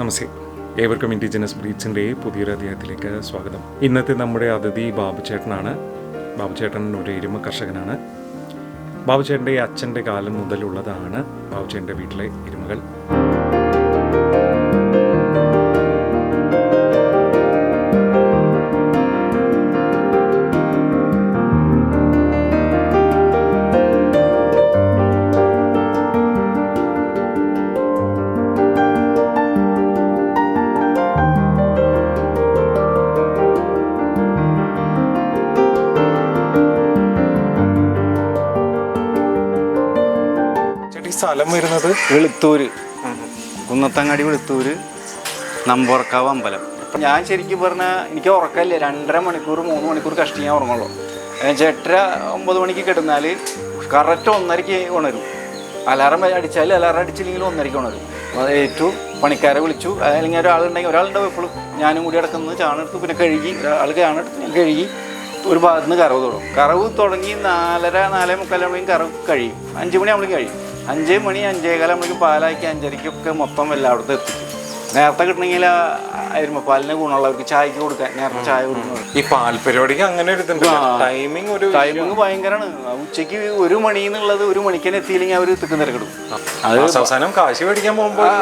നമസ്തേ. ഏവർക്കും ഇൻഡിജിനസ് ബ്രീഡ്സിന്റെ പുതിയൊരു അധ്യായത്തിലേക്ക് സ്വാഗതം. ഇന്നത്തെ നമ്മുടെ അതിഥി ബാബുചേട്ടനാണ് ബാബുചേട്ടൻ ഒരു എരുമ കർഷകനാണ്. ബാബുചേട്ടന്റെ അച്ഛന്റെ കാലം മുതലുള്ളതാണ് ബാബുചേട്ടന്റെ വീട്ടിലെ എരുമകൾ. സ്ഥലം വരുന്നത് വെളുത്തൂര്. കുന്നത്തങ്ങാടി വെളുത്തൂര് നമ്പുറക്കാവ് അമ്പലം. ഞാൻ ശരിക്കും പറഞ്ഞാൽ എനിക്ക് ഉറക്കമില്ല. രണ്ടര മണിക്കൂർ മൂന്ന് മണിക്കൂർ കഷ്ടം ഞാൻ ഉറങ്ങുള്ളൂ. എന്നുവെച്ചാൽ എട്ടര ഒമ്പത് മണിക്ക് കിടന്നാൽ കറക്റ്റ് ഒന്നരയ്ക്ക് ഉണരും. അലാറം അടിച്ചാൽ അലാറം അടിച്ചില്ലെങ്കിൽ ഒന്നരയ്ക്ക് ഉണരും. അത് ഏറ്റു പണിക്കാരെ വിളിച്ചു. അല്ലെങ്കിൽ ഒരാളുണ്ടെങ്കിൽ ഒരാളുണ്ടാവും എപ്പോഴും. ഞാനും കൂടി കിടക്കുന്നത് ചാണെടുത്ത് പിന്നെ കഴുകി ഒരാൾ ചാണെടുത്ത് ഞാൻ കഴുകി ഒരു ഭാഗത്ത് നിന്ന് കറവ് തുടങ്ങും കറവ് തുടങ്ങി നാലര നാലേ മുക്കാലാകുമ്പോഴേക്കും കറവ് കഴിയും. അഞ്ച് മണിയാകുമ്പോഴേക്കും കഴിയും. അഞ്ച് മണി അഞ്ചേകാലാകുമ്പോഴേക്കും പാലാക്കി അഞ്ചരയ്ക്കൊക്കെ മൊത്തം എല്ലായിടത്തും എത്തിക്കും നേരത്തെ കിട്ടണമെങ്കിൽ അരുമപ്പാലിന് ഗുണമുള്ളവർക്ക് ചായക്ക് കൊടുക്കാൻ നേരത്തെ ചായ കൊടുക്കുന്നത് ഈ പാൽ പരിപാടിക്ക് അങ്ങനെ ഒരു. ടൈമിംഗ് ഒരു ടൈമിങ് ഭയങ്കരമാണ്. ഉച്ചയ്ക്ക് ഒരു മണി എന്നുള്ളത് ഒരു മണിക്ക് തന്നെ എത്തിയില്ലെങ്കിൽ അവർ തിക്കും തിരക്കിടും. അത് അവസാനം കാശ് മേടിക്കാൻ പോകുമ്പോൾ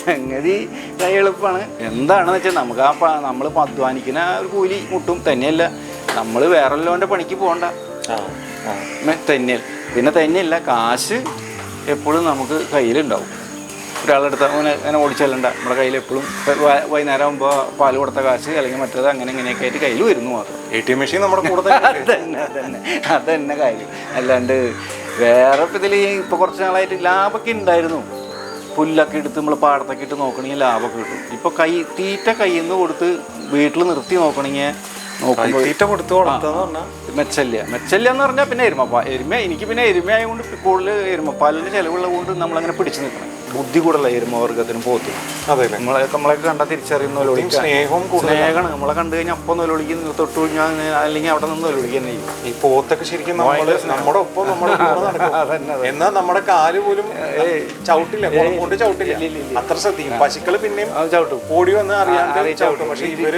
സംഗതി എളുപ്പമാണ് എന്താണെന്ന് വെച്ചാൽ നമുക്ക് ആ നമ്മൾ അധ്വാനിക്കുന്ന ഒരു കൂലി മുട്ടും തന്നെയല്ല. നമ്മൾ വേറെ ലോന്റെ പണിക്ക് പോകണ്ട. തെന്നൽ പിന്നെ തന്നെയല്ല കാശ് എപ്പോഴും നമുക്ക് കയ്യിലുണ്ടാവും. ഒരാളെടുത്ത് അങ്ങനെ അങ്ങനെ ഓടിച്ചല്ലണ്ട. നമ്മുടെ കയ്യിൽ എപ്പോഴും വൈകുന്നേരം ആകുമ്പോൾ പാൽ കൊടുത്ത കാശ് അല്ലെങ്കിൽ മറ്റേത് അങ്ങനെ ഇങ്ങനെയൊക്കെ ആയിട്ട് കയ്യിൽ വരുന്നു മാത്രം. എ ടി എം മെഷീൻ നമ്മുടെ കൂടെ. അതന്നെ അതന്നെ അതന്നെ കാര്യം. അല്ലാണ്ട് വേറെ ഇപ്പം ഇതിൽ ഇപ്പോൾ കുറച്ച് നാളായിട്ട് ലാഭമൊക്കെ ഉണ്ടായിരുന്നു പുല്ലൊക്കെ എടുത്ത് നമ്മൾ പാടത്തൊക്കെ ഇട്ട് നോക്കണമെങ്കിൽ ലാഭമൊക്കെ കിട്ടും. ഇപ്പോൾ കൈ തീറ്റ കയ്യിൽ നിന്ന് കൊടുത്ത് വീട്ടിൽ നിർത്തി നോക്കണമെങ്കിൽ തീറ്റ കൊടുത്ത് പറഞ്ഞാൽ മെച്ചല്ല മെച്ചല്ല എന്ന് പറഞ്ഞാൽ പിന്നെ എരുമപ്പാ. എരുമ എനിക്ക് പിന്നെ എരുമ ആയതുകൊണ്ട് കൂടുതൽ എരുമപ്പാലിന് ചിലവുള്ള കൊണ്ട് നമ്മളങ്ങനെ പിടിച്ചു നിൽക്കണം ബുദ്ധി കൂടുതല എരുമവർഗത്തിന് പോത്ത് അതെ നമ്മളെ നമ്മളെ കണ്ടാൽ തിരിച്ചറിയുന്ന സ്നേഹവും സ്നേഹമാണ്. നമ്മളെ കണ്ടു കഴിഞ്ഞാൽ അപ്പം നൊലൊളിക്കുന്ന തൊട്ട് കഴിഞ്ഞാൽ അല്ലെങ്കിൽ അവിടെ നിന്ന് ചെയ്യും. ഈ പോത്തൊക്കെ ശരിക്കും നമ്മൾ നമ്മുടെ ഒപ്പം നമ്മുടെ എന്നാൽ നമ്മുടെ കാൽ പോലും ചവിട്ടില്ല. കൊണ്ട് ചവിട്ടില്ല. അത്ര ശ്രദ്ധിക്കും. പശുക്കൾ പിന്നെയും ചവിട്ടും. ഓടി വന്ന് അറിയാൻ ചവിട്ടും. പക്ഷെ ഇവർ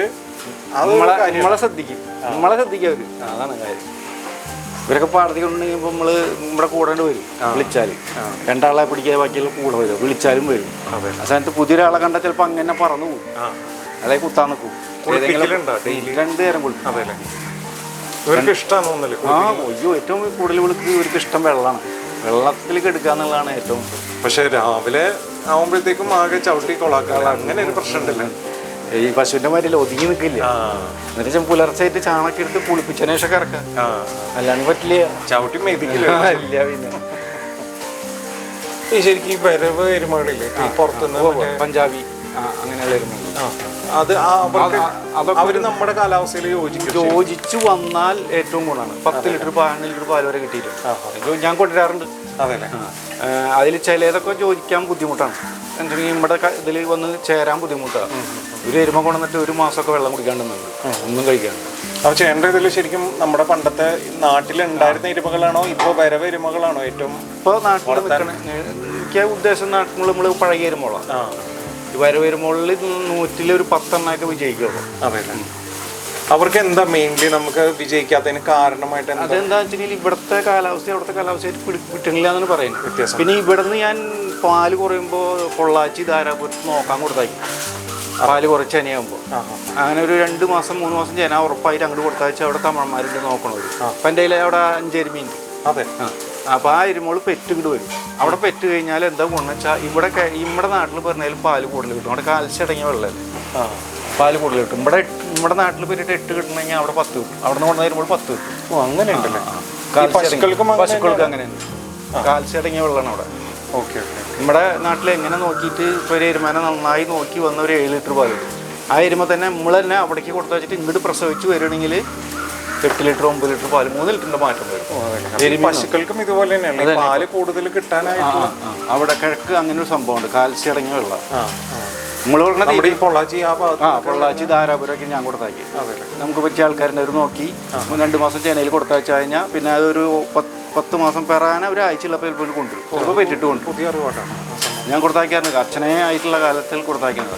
നമ്മളെ നമ്മളെ ശ്രദ്ധിക്കും. നമ്മളെ ശ്രദ്ധിക്കുക അവർ. അതാണ് കാര്യം. ഇവരൊക്കെ ഇപ്പൊ നമ്മൾ നമ്മുടെ കൂടെ വരും വിളിച്ചാലും. രണ്ടാളെ പിടിക്കാതെ ബാക്കിയുള്ള കൂടെ വരും വിളിച്ചാലും വരും. ആ സമയത്ത് പുതിയൊരാളെ കണ്ടാൽ ചിലപ്പോൾ അങ്ങനെ പറന്നു പോകും. അതായത് കുത്താൻ നിൽക്കും? രണ്ടു നേരം കുളിക്കും ഇവർക്ക് ആ അയ്യോ ഏറ്റവും കൂടുതൽ വിളിക്ക് ഇവർക്ക് ഇഷ്ടം വെള്ളമാണ്. വെള്ളത്തിൽ കെടുക്കുക എന്നുള്ളതാണ് ഏറ്റവും പക്ഷെ രാവിലെ ആവുമ്പോഴത്തേക്കും ആകെ ചവിട്ടി കൊളാക്കാറ് അങ്ങനെ ഒരു പ്രശ്നം ഉണ്ടല്ലോ ഈ പശുവിന്റെ മാതിരി ഒതുങ്ങി നിൽക്കില്ല എന്നിട്ട് ഞാൻ പുലർച്ചയായിട്ട് ചാണകം എടുത്ത് കുളിപ്പിച്ചതിന് ശേഷം കറക്കാം. അല്ലാണ്ട് പറ്റില്ല. ചവിട്ടി മേടിക്കില്ല ഇല്ല പിന്നെ. ഈ ശരിക്കും ഈ വരവ് എരുമകളില്ലേ? പുറത്തുനിന്ന് പഞ്ചാബി. അങ്ങനെയുള്ള എരുമകൾ അത് അവർ നമ്മുടെ കാലാവസ്ഥയിൽ യോജിക്കും യോജിച്ചു വന്നാൽ ഏറ്റവും ഗുണമാണ്. പത്ത് ലിറ്റർ പതിനൊന്ന് ലിറ്റർ പാൽ വരെ കിട്ടിയിട്ടുണ്ട്. ഞാൻ കൊണ്ടുവരാറുണ്ട്. അതെ അതിൽ ചിലതൊക്കെ ചോദിക്കാൻ ബുദ്ധിമുട്ടാണ്. എന്തെങ്കിൽ നമ്മുടെ ഇതിൽ വന്ന് ചേരാൻ ബുദ്ധിമുട്ടാണ് ഒരു എരുമ കൊണ്ടുവന്നിട്ട് ഒരു മാസമൊക്കെ വെള്ളം കുടിക്കാണ്ടെന്നുണ്ട് ഒന്നും കഴിക്കാണ്ട്. അപ്പൊ ചേട്ടന്റെ ഇതിൽ ശരിക്കും നമ്മുടെ പണ്ടത്തെ നാട്ടിലുണ്ടായിരുന്ന എരുമകളാണോ ഇപ്പൊ വരവ് എരുമകളാണോ ഏറ്റവും ഇപ്പോൾ നാട്ടിൽ എനിക്ക് ഉദ്ദേശം നാട്ടിൽ നമ്മൾ പഴകിയ എരുമകളാണ് ഈ വരവ് എരുമകളിൽ നൂറ്റിലൊരു പത്തെണ്ണമൊക്കെ വിജയിക്കുള്ളൂ. അതെ അവർക്ക് എന്താ മെയിൻലി നമുക്ക് വിജയിക്കാത്തതിന് കാരണമായിട്ട് അതെന്താ വെച്ചിട്ടുണ്ടെങ്കിൽ ഇവിടുത്തെ കാലാവസ്ഥ അവിടുത്തെ കാലാവസ്ഥയായിട്ട് പിടി കിട്ടണില്ല എന്നാണ് പറയുന്നത്. പിന്നെ ഇവിടുന്ന് ഞാൻ പാൽ കുറയുമ്പോൾ പൊള്ളാച്ചി ധാരാപുരത്ത് നോക്കാൻ കൊടുത്തായി. പാൽ കുറച്ച് അനിയാകുമ്പോൾ അങ്ങനെ ഒരു രണ്ട് മാസം മൂന്ന് മാസം ചെന ഉറപ്പായിട്ട് അങ്ങോട്ട് കൊടുത്താൽ അവിടെ തമിഴന്മാരുണ്ട് നോക്കണത് അപ്പം എന്റെ കയ്യിൽ അവിടെ അഞ്ചെരുമീന്റെ അതെ. അപ്പോൾ ആ എരുമോൾ പെറ്റ് ഇങ്ങോട്ട് വരും. അവിടെ പെറ്റ് കഴിഞ്ഞാൽ എന്താ ഗുണം വെച്ചാൽ ഇവിടെ ഇവിടെ നമ്മുടെ നാട്ടിൽ പറഞ്ഞാൽ പാൽ കൂടുതൽ കിട്ടും. അവിടെ വെള്ളമല്ലേ ആ. പാൽ കൂടുതൽ കിട്ടും. ഇവിടെ നമ്മുടെ നാട്ടിൽ പോയിട്ട് എട്ട് കിട്ടണമെങ്കിൽ അവിടെ പത്ത് കിട്ടും. അവിടെ നിന്ന് കൊണ്ടുവരുമ്പോൾ പത്ത് കിട്ടും. ഓ അങ്ങനെ ഉണ്ടല്ലേ. കാൽസ്യം പശുക്കൾക്കും പശുക്കൾക്ക് അങ്ങനെയാണ്. കാൽസ്യം അടങ്ങിയ വെള്ളമാണ് അവിടെ. Okay okay. നമ്മുടെ നാട്ടിൽ എങ്ങനെ നോക്കിയിട്ട് ഇപ്പോൾ ഒരു എരുമാനെ നന്നായി നോക്കി വന്ന ഒരു ഏഴ് ലിറ്റർ പാൽ. ആ എരുമ തന്നെ നമ്മൾ തന്നെ അവിടേക്ക് കൊടുത്തു വെച്ചിട്ട് ഇങ്ങോട്ട് പ്രസവിച്ച് വരികയാണെങ്കിൽ എട്ട് ലിറ്റർ ഒമ്പത് ലിറ്റർ പാൽ മൂന്ന് ലിറ്ററിന്റെ മാറ്റം വരും. പശുക്കൾക്കും ഇതുപോലെ തന്നെയാണ് പാൽ കൂടുതൽ കിട്ടാനായിട്ട്. അവിടെ കിഴക്ക് അങ്ങനെ ഒരു സംഭവമുണ്ട്. കാൽസ്യം അടങ്ങിയ വെള്ളം. നമ്മൾ നമ്മുടെ ഈ പൊള്ളാച്ചി ആ ഭാഗത്ത് ആ പൊള്ളാച്ചി ധാരാപുരമൊക്കെ ഞാൻ കൊടുത്താക്കി. നമുക്ക് പറ്റിയ ആൾക്കാരുണ്ട് ഒരു നോക്കി. രണ്ട് മാസം ചെന്നൈയിൽ കൊടുത്തയച്ചു കഴിഞ്ഞാൽ പിന്നെ അതൊരു പത്ത് മാസം പെറാന ഒരാഴ്ചയുള്ള പേര് കൊണ്ടുവരും. ചിലപ്പോൾ പെറ്റിട്ട് കൊണ്ടുവരും. പുതിയ അറിവാട്ടാണ് ഞാൻ കൊടുത്താക്കിയായിരുന്നു. അച്ഛനെ ആയിട്ടുള്ള കാലത്തിൽ കൊടുത്താക്കിയത്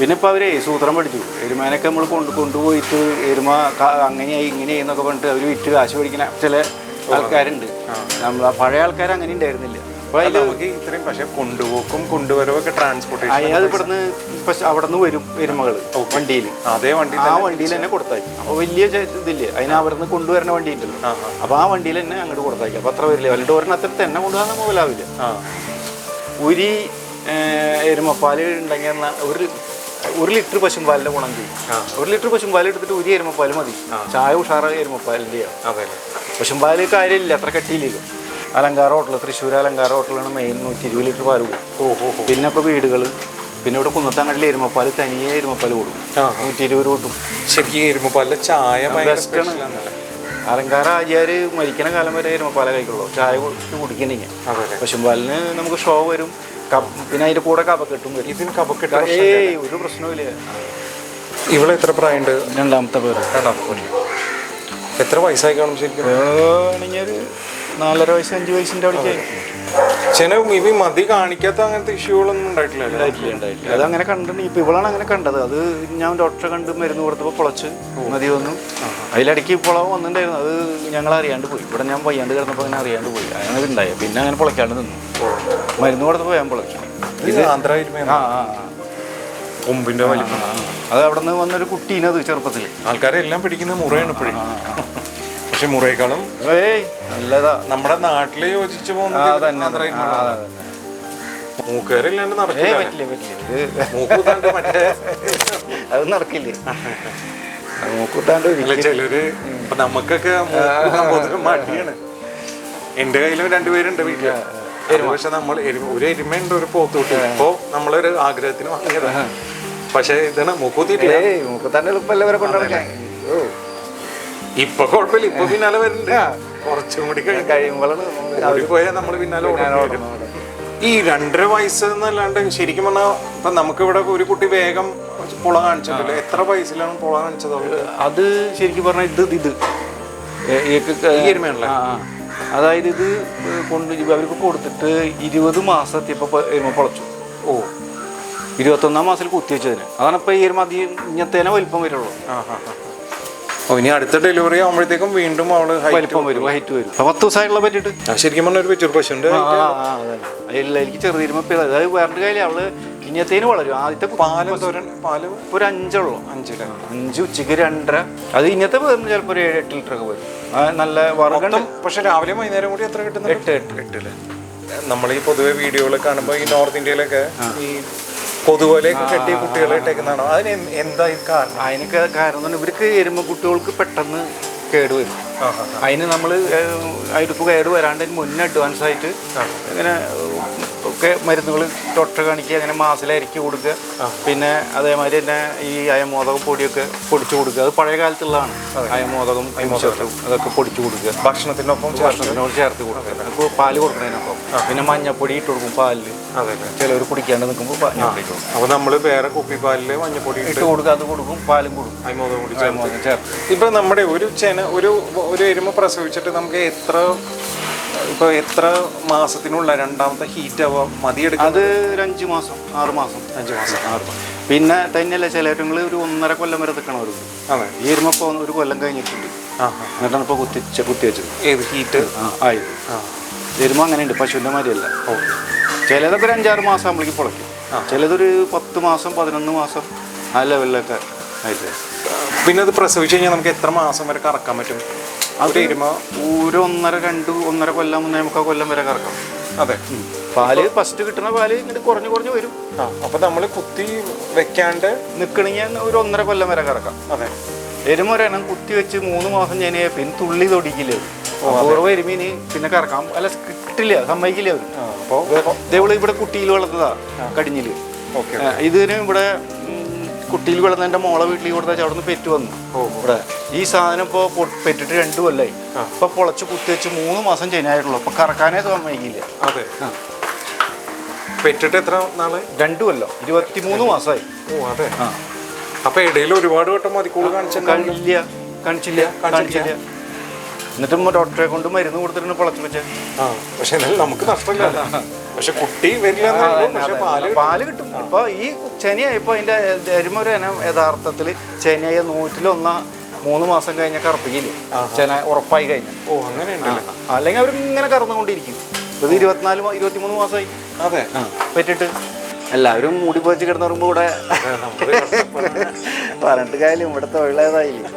പിന്നെ ഇപ്പോൾ അവരെ സൂത്രം പഠിച്ചു. എരുമാനൊക്കെ നമ്മൾ കൊണ്ട് കൊണ്ടുപോയിട്ട് എരുമ അങ്ങനെയായി ഇങ്ങനെയായി എന്നൊക്കെ പറഞ്ഞിട്ട് അവർ വിറ്റ് കാശ് പഠിക്കുന്ന ചില ആൾക്കാരുണ്ട്. നമ്മൾ പഴയ ആൾക്കാർ അങ്ങനെ ഉണ്ടായിരുന്നില്ല. അപ്പൊ അതിൽ നമുക്ക് ഇത്രയും പക്ഷെ കൊണ്ടുപോക്കും കൊണ്ടുവരവൊക്കെ ട്രാൻസ്പോർട്ടേഷൻ അയാൾ ഇവിടുന്ന് ഇപ്പൊ അവിടെ നിന്ന് വരും എരുമകൾ വണ്ടിയിൽ അതേ വണ്ടി ആ വണ്ടിയിൽ തന്നെ കൊടുത്തയക്കും. അപ്പോൾ വലിയ ചെ- ഇതില്ലേ? അതിന് അവിടുന്ന് കൊണ്ടുവരുന്ന വണ്ടി ഉണ്ടല്ലോ അപ്പോൾ ആ വണ്ടിയിൽ തന്നെ അങ്ങോട്ട് കൊടുത്തയക്കും. അപ്പൊ അത്ര വരില്ല? വല്ല ഒരെണ്ണത്തിൽ തന്നെ കൊണ്ടുപോകാൻ മുതലാവില്ല. ആ. ഒരു എരുമപ്പാൽ ഉണ്ടെങ്കിൽ ഒരു ഒരു ലിറ്റർ പശുമ്പാലിന്റെ ഗുണം ചെയ്യും. ഒരു ലിറ്റർ പശുമ്പാൽ എടുത്തിട്ട് ഒരു എരുമപ്പാൽ മതി. ചായ ഉഷാറ എരുമപ്പാലിന്റെയാണ് അതെ. പശുമ്പാൽ കാര്യമില്ല അത്ര കട്ടിയില്ലല്ലോ അലങ്കാര ഹോട്ടൽ തൃശ്ശൂർ അലങ്കാര ഹോട്ടലാണ് മെയിൻ നൂറ്റി ഇരുപത് ലിറ്റർ പാൽ കൊടുക്കും പിന്നെ ഇപ്പോൾ വീടുകൾ പിന്നെ ഇവിടെ കുന്നത്തങ്ങടിൽ എരുമപ്പാൽ തനിയെ എരുമപ്പാൽ കൊടുക്കും. നൂറ്റി ഇരുപത് കൊടുക്കും. ശരിക്കും എരുമപ്പാലിലെ ചായ ആണ്. അലങ്കാര ആചാര് മരിക്കണ കാലം വരെ എരുമപ്പാല കഴിക്കുള്ളൂ. ചായ അതെ പശുമ്പാലിന് നമുക്ക് ഷോ വരും. പിന്നെ അതിന്റെ കൂടെ കപക്കെട്ടും വരും. ഇതിന് കപക്കെട്ട് ഏയ് ഒരു പ്രശ്നവുമില്ല ഇവിടെ എത്ര പ്രായമുണ്ട്? രണ്ടാമത്തെ പേര്. രണ്ടാമത്തെ. എത്ര വയസ്സായി കാണും ശരിക്കും? നാലര വയസ്സ് അഞ്ച് വയസ്സിന്റെ അവിടേക്ക് ചില ഇവ മതി കാണിക്കാത്ത അങ്ങനത്തെ ഇഷ്യൂകളൊന്നും ഉണ്ടായിട്ടില്ല അത് അങ്ങനെ കണ്ടിട്ടുണ്ട്. ഇപ്പൊ ഇവളാണ് അങ്ങനെ കണ്ടത്. അത് ഞാൻ ഡോക്ടറെ കണ്ട് മരുന്ന് കൊടുത്തപ്പോൾ പൊളച്ച് മതി വന്നു. അതിലിടയ്ക്ക് പുളവ് വന്നിട്ടുണ്ടായിരുന്നു. അത് ഞങ്ങൾ അറിയാണ്ട് പോയി. ഇവിടെ ഞാൻ വയ്യാണ്ട് കിടന്നപ്പോൾ അങ്ങനെ അറിയാണ്ട് പോയി. അങ്ങനെ ഉണ്ടായി. പിന്നെ അങ്ങനെ പൊളയ്ക്കാണ്ട് നിന്നു. മരുന്ന് കൊടുത്തപ്പോൾ ഞാൻ പൊളച്ചു. ഇത് ആന്ധ്ര ആ ആ ആ. കൊമ്പിന്റെ വലിപ്പം. അത് അവിടെ നിന്ന് വന്നൊരു കുട്ടീനത് ചെറുപ്പത്തിൽ ആൾക്കാരെല്ലാം പിടിക്കുന്ന മുറയാണ് ഇപ്പോഴും. പക്ഷെ മുറയേക്കാളും ഏയ് നല്ലതാ. നമ്മുടെ നാട്ടിൽ യോജിച്ചു പോകുന്നത്. മൂക്കേറില്ലാണ്ട് നടക്കില്ല. അത് നടക്കില്ലേ. മൂക്കുത്താണ്ട് ചിലര് ഇപ്പൊ നമുക്കൊക്കെ മടിയാണ്. എന്റെ കയ്യിലും രണ്ടുപേരുണ്ട് വീട്ടിൽ. പക്ഷെ നമ്മൾ ഒരു എരുമയുണ്ട് ഒരു പോത്തുകൂട്ടി ഇപ്പോ നമ്മളൊരു ആഗ്രഹത്തിന് വാങ്ങിയതാണ് പക്ഷെ ഇതാണ് മൂക്കൂത്തിട്ടില്ലേ മൂക്കൂത്താണ്ട് എളുപ്പമല്ല വരെ കൊണ്ടുനടക്കാൻ ഓ. ഇപ്പൊ കുഴപ്പമില്ല. ഇപ്പൊ പിന്നാലെ വരുന്നുണ്ട് കുറച്ചും കൂടി കഴിയുമ്പോഴാണ് പോയാൽ നമ്മൾ പിന്നാലെ. ഈ രണ്ടര വയസ്സ് എന്നല്ലാണ്ട് ശരിക്കും പറഞ്ഞാൽ ഇപ്പൊ നമുക്കിവിടെ ഒരു കുട്ടി വേഗം പുള കാണിച്ചിട്ടില്ല എത്ര വയസ്സിലാണ് പുള കാണിച്ചത് അത് ശരിക്കും പറഞ്ഞാൽ ഇത് ഇത് എരുമയാണല്ലേ? അതായത് ഇത് കൊണ്ട് അവർക്ക് കൊടുത്തിട്ട് ഇരുപത് മാസം എത്തിയപ്പോൾ എരുമ പൊളച്ചു. ഓ. ഇരുപത്തൊന്നാം മാസത്തിൽ കുത്തിവെച്ചതിന് അതാണ് ഇപ്പൊ ഈ എരുമ അധികം ഇങ്ങനത്തേനെ വലിപ്പം വരുള്ളൂ. ഓ ഇനി അടുത്ത ഡെലിവറി ആകുമ്പോഴത്തേക്കും വീണ്ടും അവൾ വലിപ്പം വരും ഹൈറ്റ് വരും. പത്ത് ദിവസമായിട്ടുള്ള പറ്റിട്ട് ശരിക്കും പറഞ്ഞ ഒരു ആ, ആ, അതന്നെ. എനിക്ക് ചെറുതിരുമ അതായത് വേറെ അവൾ ഇനിയത്തേന് വളരും. ആദ്യത്തെ പാലം പാൽ? ഒരു അഞ്ചുള്ളൂ. അഞ്ചില. അഞ്ച് ഉച്ചയ്ക്ക് രണ്ടര. അത് ഇന്നത്തെ ചിലപ്പോൾ ഒരു ഏഴ് എട്ട് ലിറ്റർ ഒക്കെ വരും. നല്ല വറുകണ്ട് പക്ഷെ രാവിലെ വൈകുന്നേരം കൂടി എത്ര കിട്ടുന്നത് എട്ട് എട്ട് എട്ടിൽ. നമ്മൾ ഈ പൊതുവെ വീഡിയോകൾ കാണുമ്പോൾ ഈ നോർത്ത് ഇന്ത്യയിലൊക്കെ ഈ പൊതുപോലെയൊക്കെ കെട്ടിയ കുട്ടികളെ ഇട്ടേക്കുന്നതാണോ? അതിന് എന്ത് കാരണം? അതിനൊക്കെ കാരണം ഇവർക്ക് എരുമ കുട്ടികൾക്ക് പെട്ടെന്ന് കേട് വരും. ആ, ആ, അതിന് നമ്മൾ അതിലിപ്പോൾ കേട് വരാണ്ട് മുന്നേ അഡ്വാൻസ് ആയിട്ട് ഇങ്ങനെ ഒക്കെ മരുന്നുകൾ ഡോക്ടറെ കാണിക്കുക അങ്ങനെ മാസിലരിക്കി കൊടുക്കുക. പിന്നെ അതേമാതിരി തന്നെ ഈ അയമോദകം പൊടിയൊക്കെ പൊടിച്ചു കൊടുക്കുക. അത് പഴയ കാലത്തുള്ളതാണ്. അയമോദകം അയമോദകം അതൊക്കെ പൊടിച്ചു കൊടുക്കുക. ഭക്ഷണത്തിനൊപ്പം ഭക്ഷണത്തിനോട് ചേർത്ത് കൊടുക്കുക. ഇപ്പോൾ പാൽ കൊടുക്കുന്നതിനൊപ്പം. പിന്നെ മഞ്ഞപ്പൊടി ഇട്ട് കൊടുക്കും പാലിൽ ചിലവർ കുടിക്കാണ്ട് നിൽക്കുമ്പോൾ മഞ്ഞപ്പൊടി ഇട്ട് കൊടുക്കും. അപ്പൊ നമ്മൾ വേറെ കുപ്പിപ്പാലിൽ മഞ്ഞപ്പൊടി ഇട്ട് കൊടുക്കുക അത് കൊടുക്കും പാലും കൊടുക്കും. അയ്മോദം കൂടി അയമോദകം ചേർത്ത്. ഇപ്പൊ നമ്മുടെ ഒരു ചെന ഒരു ഒരു എരുമ പ്രസവിച്ചിട്ട് നമുക്ക് എത്ര ഇപ്പൊ എത്ര മാസത്തിനുള്ള രണ്ടാമത്തെ ഹീറ്റ് ആവാം? മതിയെടുക്കും അത് ഒരു അഞ്ച് മാസം ആറ് മാസം. അഞ്ച് മാസം. ആറ് മാസം. പിന്നെ തന്നെയല്ല ചിലവരുങ്ങൾ ഒരു ഒന്നര കൊല്ലം വരെ നിൽക്കണവർക്ക് അതെ. ഈ എരുമപ്പോൾ ഒരു കൊല്ലം കഴിഞ്ഞിട്ടുണ്ട്. എന്നിട്ടാണ് ഇപ്പോൾ കുത്തി കുത്തി വെച്ചത്. ഏത് ഹീറ്റ് ആ ആയത് എരുമ അങ്ങനെയുണ്ട് പശുവിന്റെ മാതിരിയല്ല. ഓക്കെ ചിലതൊക്കെ ഒരു അഞ്ചാറ് മാസം ആകുമ്പോഴേക്ക് പൊളയ്ക്കും. ചിലതൊരു പത്ത് മാസം പതിനൊന്ന് മാസം ആ ലെവലിലൊക്കെ ആയിട്ട്. പിന്നെ അത് പ്രസവിച്ച് കഴിഞ്ഞാൽ നമുക്ക് എത്ര മാസം വരെ കറക്കാൻ പറ്റും? ഒരു എരുമ ഒരു ഒന്നര രണ്ട് ഒന്നര കൊല്ലം മൂന്നേ മുക്കാൽ കൊല്ലം വരെ കറക്കാം. അതെ. പാൽ ഫസ്റ്റ് കിട്ടുന്ന പാൽ ഇങ്ങനെ കുറഞ്ഞു കുറഞ്ഞു വരും. ആ അപ്പൊ നമ്മൾ കുത്തി വെക്കാണ്ട് നിൽക്കണെങ്കിൽ ഒരു ഒന്നര കൊല്ലം വരെ കറക്കാം. അതെ. എരുമ ഒരെണ്ണം കുത്തി വെച്ച് മൂന്ന് മാസം ഞാൻ പിന്നെ തുള്ളി തൊടിക്കില്ല? പൂർവ എരുമീന് പിന്നെ കറക്കാം. അല്ല കിട്ടില്ല സമ്മതിക്കില്ല അവർ അപ്പോൾ ഇതേപോലെ ഇവിടെ കുട്ടിയിൽ വളർത്തതാ കടിഞ്ഞിൽ. ഇതിന് ഇവിടെ കുട്ടിയിൽ വളർന്ന എന്റെ മോളെ വീട്ടിൽ കൊടുത്താൽ അവിടെ നിന്ന് പെറ്റ് വന്നു. ഇവിടെ ഈ സാധനം ഇപ്പോൾ പെറ്റിട്ട് രണ്ടു കൊല്ലായി. ഇപ്പൊ പൊളച്ച് കുത്തി വെച്ച് മൂന്ന് മാസം ചെയ്യാനായിട്ടുള്ളു അപ്പൊ കറക്കാനേ സമ്മതിക്കില്ല അതെ. പെറ്റിട്ട് എത്ര നാൾ? രണ്ട് കൊല്ലം. ഇരുപത്തിമൂന്ന് മാസമായി. ഓ അതെ. അപ്പൊ ഇടയിൽ ഒരുപാട് വട്ടം മതിക്കൂട് കാണിച്ചില്ല. കാണിച്ചില്ല. കാണിച്ചില്ല. എന്നിട്ടും ഡോക്ടറെ കൊണ്ട് മരുന്ന് കൊടുത്തിട്ടുണ്ട് പൊളച്ച് വെച്ച. പക്ഷെ നമുക്ക് നഷ്ടമില്ല പക്ഷെ കുട്ടി വരില്ല പക്ഷെ പാൽ കിട്ടും. ഇപ്പൊ ഈ ചെനയായപ്പോ അതിന്റെ എരുമ ഒരു ഇനം യഥാർത്ഥത്തിൽ ചെനിയ നൂറ്റിലൊന്ന മൂന്ന് മാസം കഴിഞ്ഞ കറുപ്പിക്കില്ലേ ചെന ഉറപ്പായി കഴിഞ്ഞ. ഓ അങ്ങനെ അല്ലെങ്കിൽ അവർ ഇങ്ങനെ കറന്നുകൊണ്ടിരിക്കും. ഇത് ഇരുപത്തിനാല് ഇരുപത്തിമൂന്ന് മാസമായി അതെ പറ്റിട്ട്. എല്ലാവരും മൂടി പോച്ച് കിടന്നുറങ്ങുമ്പോ ഇവിടെ പറഞ്ഞിട്ട് കാര്യം ഇവിടെ തൊഴിലേതായില്ലേ?